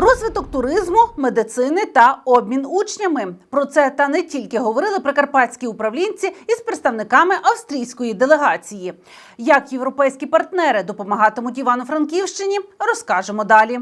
Розвиток туризму, медицини та обмін учнями. Про це та не тільки говорили прикарпатські управлінці із представниками австрійської делегації. Як європейські партнери допомагатимуть Івано-Франківщині, розкажемо далі.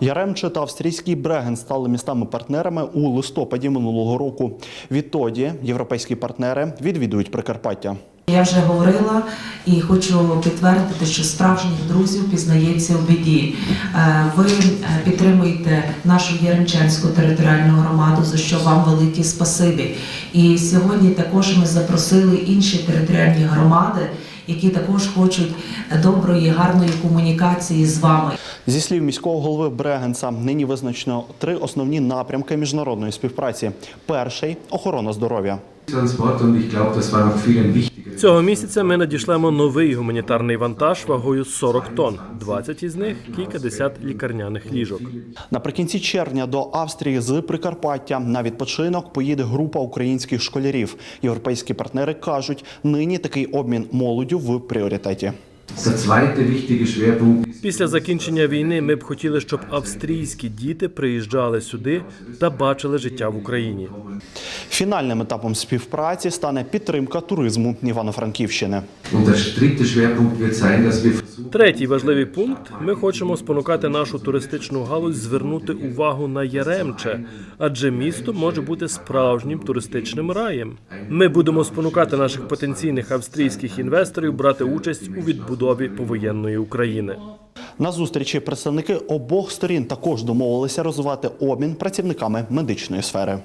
Яремче та австрійський Бреген стали містами-партнерами у листопаді минулого року. Відтоді європейські партнери відвідують Прикарпаття. Я вже говорила і хочу підтвердити, що справжніх друзів пізнається у біді. Е, Ви е, підтримуєте нашу Яремчанську територіальну громаду, за що вам велике спасибі. І сьогодні також ми запросили інші територіальні громади, які також хочуть доброї, гарної комунікації з вами. Зі слів міського голови Брегенса, нині визначено три основні напрямки міжнародної співпраці. Перший охорона здоров'я. Transport und ich glaube, das war noch viel ein wichtiger. Цього місяця ми надішлемо новий гуманітарний вантаж вагою 40 тонн. 20 із них кількадесят лікарняних ліжок. Наприкінці червня до Австрії з Прикарпаття на відпочинок поїде група українських школярів. Європейські партнери кажуть, нині такий обмін молоддю в пріоритеті. Після закінчення війни ми б хотіли, щоб австрійські діти приїжджали сюди та бачили життя в Україні. Фінальним етапом співпраці стане підтримка туризму Івано-Франківщини. versuchen, Третій важливий пункт: ми хочемо спонукати нашу туристичну галузь звернути увагу на Яремче, адже місто може бути справжнім туристичним раєм. Ми будемо спонукати наших потенційних австрійських інвесторів брати участь у відбудові повоєнної України. На зустрічі представники обох сторін також домовилися розвивати обмін працівниками медичної сфери.